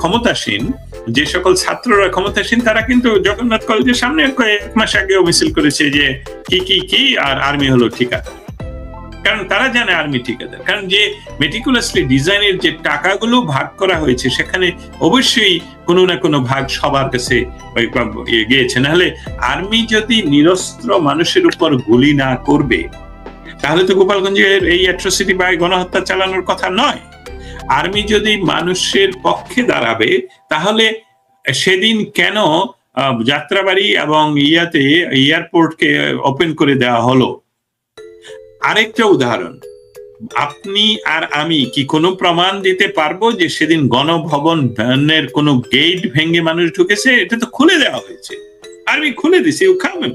ক্ষমতাসীন, যে সকল ছাত্ররা ক্ষমতাসীন, তারা কিন্তু জগন্নাথ কলেজের সামনে কয়েক মাস আগেও মিছিল করেছে যে কি কি কি, আর আর্মি হলো ঠিকাদার। কারণ তারা জানে আর্মি ঠিকাদার। কারণ যে মেটিকুলাসলি ডিজাইনের যে টাকাগুলো ভাগ করা হয়েছে, সেখানে অবশ্যই কোনো না কোনো ভাগ সবার কাছে ইয়ে গিয়েছে। নাহলে আর্মি যদি নিরস্ত্র মানুষের উপর গুলি না করবে, তাহলে তো গোপালগঞ্জের এই অ্যাট্রোসিটি বা গণহত্যা চালানোর কথা নয়। আর্মি যদি মানুষের পক্ষে দাঁড়াবে, তাহলে সেদিন কেন যাত্রাবাড়ি এবং ইয়াতে এয়ারপোর্টকে ওপেন করে দেওয়া হলো? আরেকটা উদাহরণ, আপনি আর আমি কি কোনো প্রমাণ দিতে পারব যে সেদিন গণভবনের কোনো গেট ভেঙে মানুষ ঢুকেছে? এটা তো খুলে দেওয়া হয়েছে। আর্মি খুলে দিছে ইউ কামেন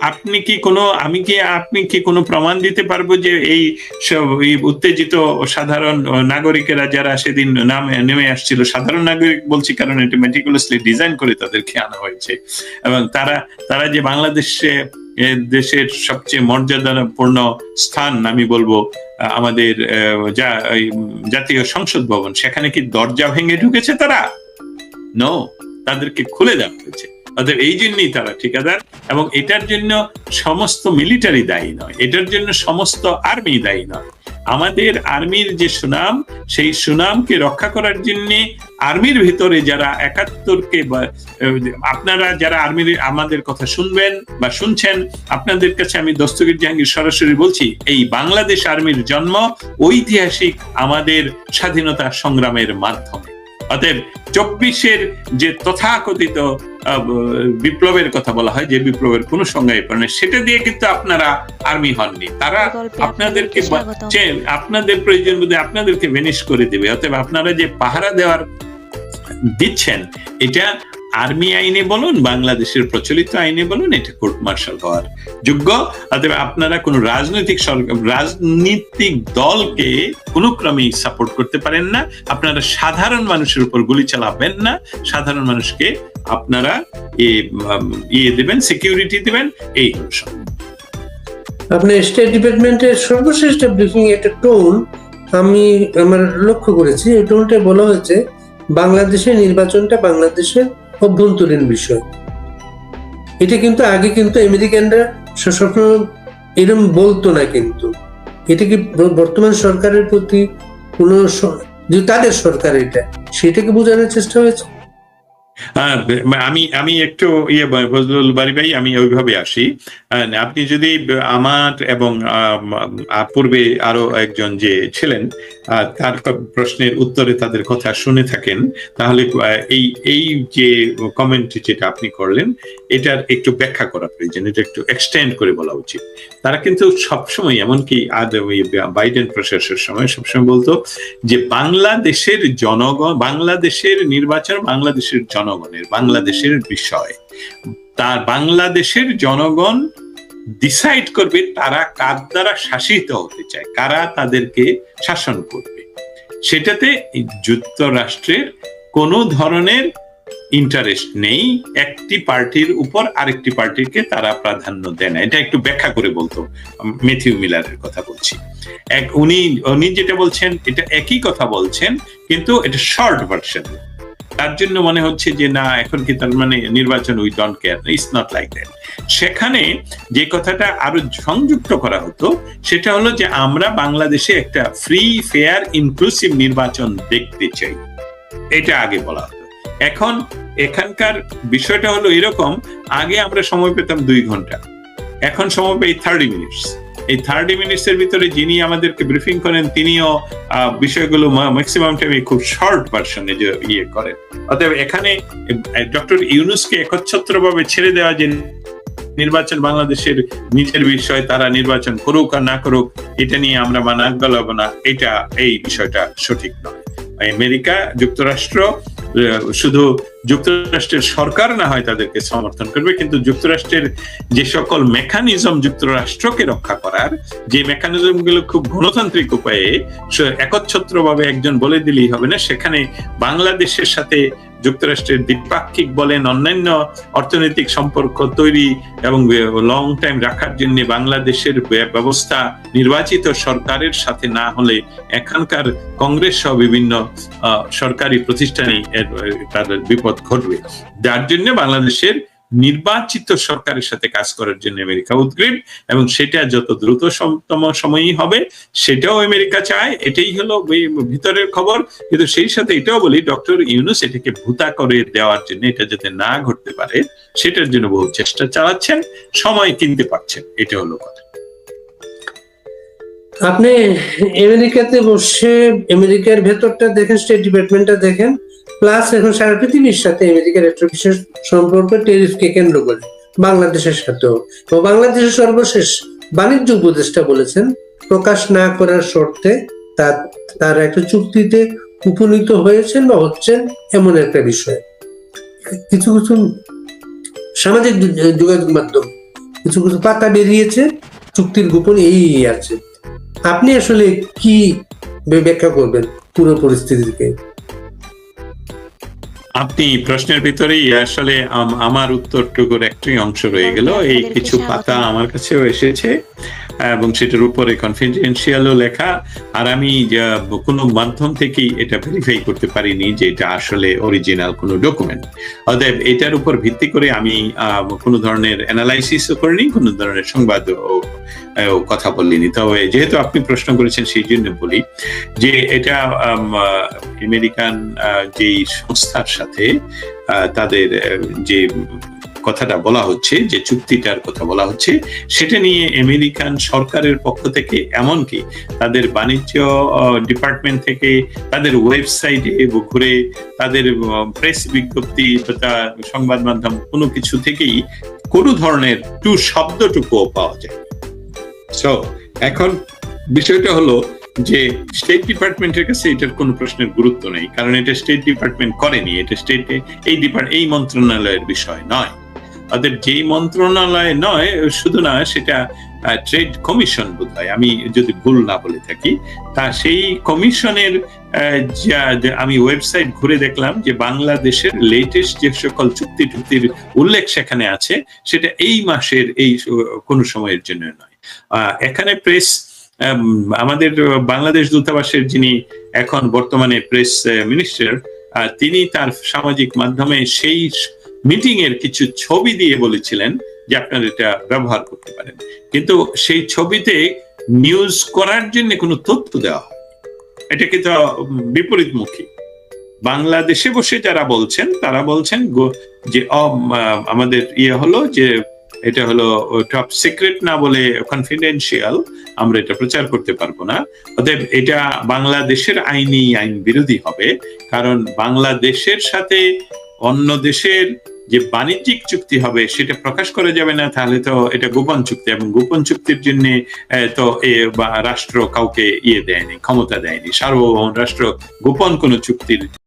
আপনি কি কোনো, আমি কি, আপনি কি কোনো প্রমাণ দিতে পারব যে এই সব উত্তেজিত সাধারণ নাগরিকেরা যারা সেদিন নামে, নেমে আসছিল, সাধারণ নাগরিক বলছি কারণ এটা মেটিকুলাসলি ডিজাইন করে তাদেরকে আনা হয়েছে। এবং তারা তারা যে বাংলাদেশে দেশের সবচেয়ে মর্যাদাপূর্ণ স্থান, আমি বলব, আমাদের যা জাতীয় সংসদ ভবন, সেখানে কি দরজা ভেঙে ঢুকেছে তারা? নো তাদেরকে খুলে দেওয়া হয়েছে। অতএব এই জন্যই তারা ঠিকাদার এবং এটার জন্য সমস্ত মিলিটারি দায়ী নয়। এটার জন্য সমস্ত আর্মি দায়ী নয়। আমাদের আর্মির যে সুনাম, সেই সুনামকে রক্ষা করার জন্য আর্মির ভিতরে যারা একাত্তরকে আপনারা যারা আর্মির আমাদের কথা শুনবেন বা শুনছেন, আপনাদের কাছে আমি দস্তগীর জাহাঙ্গীর সরাসরি বলছি, এই বাংলাদেশ আর্মির জন্ম ঐতিহাসিক আমাদের স্বাধীনতা সংগ্রামের মাধ্যমে। অতএব চব্বিশের যে তথাকথিত বিপ্লবের কথা বলা হয় যে বিপ্লবের কোনো সংজ্ঞায় পড়ে না, সেটা দিয়ে কিন্তু আপনারা আর্মি হননি। তারা আপনাদেরকে আপনাদের প্রয়োজন মধ্যে আপনাদেরকে ভেনিশ করে দেবে। অতএব আপনারা যে পাহারা দেওয়ার দিচ্ছেন এটা আর্মি আইনে বলুন, বাংলাদেশের প্রচলিত আইনে বলুন, এটা কোর্ট মার্শাল হওয়ার যোগ্য। অতএব আপনারা কোনো রাজনৈতিক রাজনীতিক দলকে কোনো ক্রমেই সাপোর্ট করতে পারেন না। আপনারা সাধারণ মানুষের উপর গুলি চালাবেন না। সাধারণ মানুষকে আপনারা ইয়ে দেবেন সিকিউরিটি দেবেন, এই হলো। আপনি স্টেট ডিপার্টমেন্টের সর্বশেষ ব্রিফিং একটা টোন আমি আমার লক্ষ্য করেছি, এই টোনটা বলা হয়েছে বাংলাদেশের নির্বাচনটা বাংলাদেশের অভ্যন্তরীণ বিষয়। এটা কিন্তু আগে কিন্তু আমেরিকানরা সবসময় এরকম বলতো না কিন্তু। এটা কি বর্তমান সরকারের প্রতি কোন তাদের সরকার এটা, সেটাকে বোঝানোর চেষ্টা হয়েছে? আমি আমি একটু ইয়ে ফজলুল বাড়ি ভাই, আমি ওইভাবে আসি। আপনি যদি আমার এবং পূর্বে আরও একজন যে ছিলেন তার প্রশ্নের উত্তরে তাদের কথা শুনে থাকেন, তাহলে এই এই যে কমেন্ট যেটা আপনি করলেন, এটার একটু ব্যাখ্যা করা প্রয়োজন, এটা একটু এক্সটেন্ড করে বলা উচিত। তারা কিন্তু সবসময় এমনকি বাইডেন প্রশাসনের সময় সবসময় বলতো যে, বাংলাদেশের জনগণ বাংলাদেশের নির্বাচন, বাংলাদেশের জনগণের, বাংলাদেশের বিষয়। তার বাংলাদেশের জনগণ ডিসাইড করবে তারা কার দ্বারা শাসিত হতে চায়, কারা তাদেরকে শাসন করবে। সেটাতে যুক্তরাষ্ট্রের কোনো ধরনের ইন্টারেস্ট নেই, একটি পার্টির উপর আরেকটি পার্টিকে তারা প্রাধান্য দেয় না। এটা একটু ব্যাখ্যা করে বলতো মেথিউ মিলারের কথা বলছি। এক, উনি উনি যেটা বলছেন, এটা একই কথা বলছেন, কিন্তু এটা শর্ট ভার্সন তার জন্য মনে হচ্ছে যে, না, এখন কি তার মানে নির্বাচন we don't care it's not like that সেখানে যে কথাটা আরও সংযুক্ত করা হতো, সেটা হলো যে, আমরা বাংলাদেশে একটা ফ্রি ফেয়ার ইনক্লুসিভ নির্বাচন দেখতে চাই। এটা আগে বলা হতো। এখন এখানকার বিষয়টা হলো এরকম, আগে আমরা সময় পেতাম দুই ঘণ্টা। এখন সময় পাই থার্টি মিনিটস এই থার্টি মিনিটস এর ভিতরে যিনি আমাদেরকে ব্রিফিং করেন, তিনিও বিষয়গুলো ম্যাক্সিমাম টাইমে খুব শর্ট ভার্সনে ইয়ে করেন। অতএব এখানে ডক্টর ইউনুসকে একচ্ছত্র ভাবে ছেড়ে দেওয়া যে নির্বাচন বাংলাদেশের নিজের বিষয়, তারা নির্বাচন করুক আর না করুক, এটা নিয়ে আমরা মানাক গলাবো না, এটা, এই বিষয়টা সঠিক নয়। আমেরিকা, যুক্তরাষ্ট্র শুধু যুক্তরাষ্ট্রের সরকার না হয় তাদেরকে সমর্থন করবে, কিন্তু যুক্তরাষ্ট্রের যে সকল মেকানিজম যুক্তরাষ্ট্রকে রক্ষা করার, যে মেকানিজমগুলো খুব গণতান্ত্রিক উপায়ে একচ্ছত্র ভাবে একজন বলে দিলেই হবে না, সেখানে বাংলাদেশের সাথে যুক্তরাষ্ট্রের দ্বিপাক্ষিক বলেন অন্যান্য অর্থনৈতিক সম্পর্ক তৈরি এবং লং টাইম রাখার জন্য বাংলাদেশের ব্যবস্থা নির্বাচিত সরকারের সাথে না হলে এখানকার কংগ্রেস সহ বিভিন্ন সরকারি প্রতিষ্ঠানে তাদের বিপদ ঘটবে। যার জন্য বাংলাদেশের নির্বাচিত সরকারের সাথে কাজ করার জন্য আমেরিকা উদ্গ্রীব, এবং সেটা যত দ্রুত সময়ই হবে, সেটাও আমেরিকা চায়। এটাই হলো ভিতরের খবর। কিন্তু সেই সাথে এটাও বলি, ডক্টর ইউনুস এটাকে ভূতা করে দেওয়ার জন্য, এটা যাতে না ঘটতে পারে, সেটার জন্য বহু চেষ্টা চালাচ্ছেন, সময় কিনতে পারছেন, এটা হলো কথা। আপনি আমেরিকাতে বসে, আমেরিকার ভেতরটা দেখেন, স্টেট ডিপার্টমেন্টটা দেখেন। প্লাস এখন সারা পৃথিবীর সাথে আমেরিকার একটা বিশেষ সম্পর্ক টেরিফকে কেন্দ্র করে, বাংলাদেশের সাথেও। তো বাংলাদেশের সর্বশেষ বাণিজ্য উপদেষ্টা বলেছেন, প্রকাশ না করার শর্তে তার তার একটা চুক্তিতে উপনীত হয়েছেন বা হচ্ছেন এমন একটা বিষয়। কিছু কিছু সামাজিক যোগাযোগ মাধ্যম, কিছু কিছু পাতা বেরিয়েছে, চুক্তির গোপন এই আছে। আপনি আসলে কি ব্যাখ্যা করবেন পুরো পরিস্থিতিকে? আপনি প্রশ্নের ভিতরেই আসলে আম- আমার উত্তরটুকুর একটাই অংশ রয়ে গেল। এই কিছু পাতা আমার কাছেও এসেছে এবং সেটার উপরে কনফিডেন্সিয়ালও লেখা। আর আমি কোনো মাধ্যম থেকেই এটা ভেরিফাই করতে পারিনি যে এটা আসলে অরিজিনাল কোনো ডকুমেন্ট অতএব এটার উপর ভিত্তি করে আমি আহ, কোনো ধরনের অ্যানালাইসিসও করিনি কোনো ধরনের সংবাদ কথা বলিনি তবে যেহেতু আপনি প্রশ্ন করেছেন সেই জন্য বলি যে এটা আমেরিকান যেই সংস্থার সাথে তাদের যে কথাটা বলা হচ্ছে, যে চুক্তিটার কথা বলা হচ্ছে, সেটা নিয়ে আমেরিকান সরকারের পক্ষ থেকে, এমনকি তাদের বাণিজ্য ডিপার্টমেন্ট থেকে, তাদের ওয়েবসাইটে ঘুরে তাদের প্রেস বিজ্ঞপ্তি তথা সংবাদ মাধ্যম কোনো কিছু থেকেই কোনো ধরনের টু শব্দটুকুও পাওয়া যায়। সো এখন বিষয়টা হলো যে স্টেট ডিপার্টমেন্টের কাছে এটার কোনো প্রশ্নের গুরুত্ব নেই, কারণ এটা স্টেট ডিপার্টমেন্ট করেনি, এটা স্টেটে এই ডিপার্ট এই মন্ত্রণালয়ের বিষয় নয়। অতএব যেই মন্ত্রণালয় নয়, শুধু না সেটা ট্রেড কমিশন বোধ হয় আমি যদি ভুল না বলে থাকি, তা সেই কমিশনের যা- যা- আমি ওয়েবসাইট ঘুরে দেখলাম যে বাংলাদেশের লেটেস্ট যে সকল চুক্তি টুক্তির উল্লেখ সেখানে আছে, সেটা এই মাসের, এই কোনো সময়ের জন্য নয়। এখানে প্রেস আমাদের বাংলাদেশ দূতাবাসের যিনি এখন বর্তমানে প্রেস মিনিস্টার তিনি তার সামাজিক মাধ্যমে সেই মিটিং এর কিছু ছবি দিয়ে বলেছিলেন যে আপনারা এটা ব্যবহার করতে পারেন। কিন্তু সেই ছবিতে নিউজ করার জন্য কোনো তথ্য দেওয়া হয়। এটা কিন্তু বিপরীতমুখী। বাংলাদেশে বসে যারা বলছেন, তারা বলছেন যে আমাদের ইয়ে হলো যে, এটা হলো টপ সিক্রেট না বলে কনফিডেন্সিয়াল আমরা এটা প্রচার করতে পারব না। অতএব এটা বাংলাদেশের আইনি আইন বিরোধী হবে, কারণ বাংলাদেশের সাথে অন্য দেশের যে বাণিজ্যিক চুক্তি হবে সেটা প্রকাশ করা যাবে না, তাহলে তো এটা গোপন চুক্তি এবং গোপন চুক্তির জন্য তো এ বা রাষ্ট্র কাউকে ইয়ে দেয়নি, ক্ষমতা দেয়নি। সার্বভৌম রাষ্ট্র গোপন কোনো চুক্তির